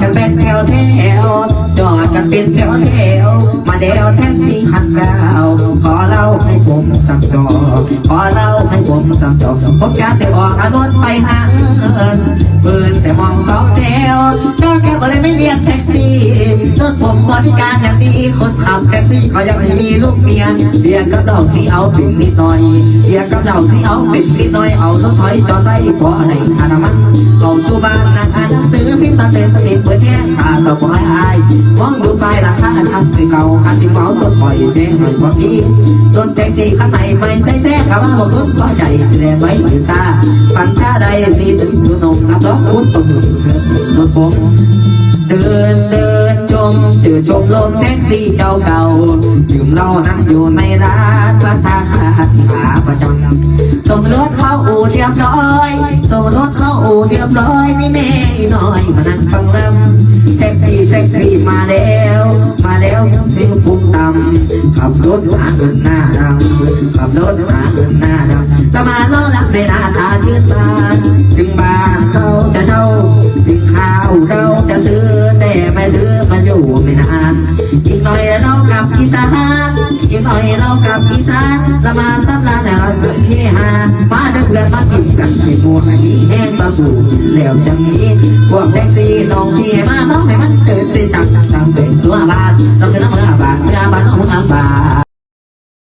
กันเป็นแถวแถวจอดกันเป็นแถวแถวมาเดวแท็กซี่คันเก่าขอเล่าให้ผมสักจอขอเล่าให้ผมสักจอผมจะได้ออกอารถไปหาเงินปืนแต่มองสองแถวเจ้าแก้วก็เลยไม่เรียกแท็กซี่รถผมบริการอย่างดีคนขับแท็กซี่เขายังไม่มีลูกเมียเรียกกับเราสีเอาเป็นนิดหน่อยเรียกกับเราสีเอาเป็นนิดหน่อยเอารถถอยจอดไว้พราะในทานามันเอาสู่บ้า สือพิมตาเตือนติเปิดแท่ขาต่อคอยอายมองดูไปราคาทักสิเก่าคันที่เมาต้นคอยแดงหมือนพอดีต้นแท็กซี่ข้างในไม่ได้แท้กับว่าบอกต้นพอใจแดงไว้ถือตาฝันชาใดดีถึงดูนมนับร้องคุ้นตรงรถผมเดินเดินชมจืดชมลมแท็กซี่เจ้าเก่าดื่มเหล้านั่งอยู่ในร้านพัฒนาขาประจำ ส่งรถเข้าอู่เรียบร้อยส่งรถเข้าอู่เรียบร้อยนี่แม่น้อยมานั่งฟังลำแท็กซี่แท็กซี่มาแล้ว มาแล้วนี่มันพุ่งต่ำขับรถหาเงินหน้าดำขับรถหาเงินหน้าดำแต่มาล้อลักในหน้าตาชื่นบานถึงบ้านเขาจะเท่าถึงข้าวเราจะซื้อแต่ไม่ซื้อมาอยู่ไม่นานอีกหน่อยเรากลับอีสานอีกหน่อยเรากลับอีสานละมาสับลาเนา เฮฮามาดินเพื่อนมากินกันที่หมูอัวให้แห้งตะบูแล้วจังนี้พวกแท็กซี่น้องพี่มาน้องให้มา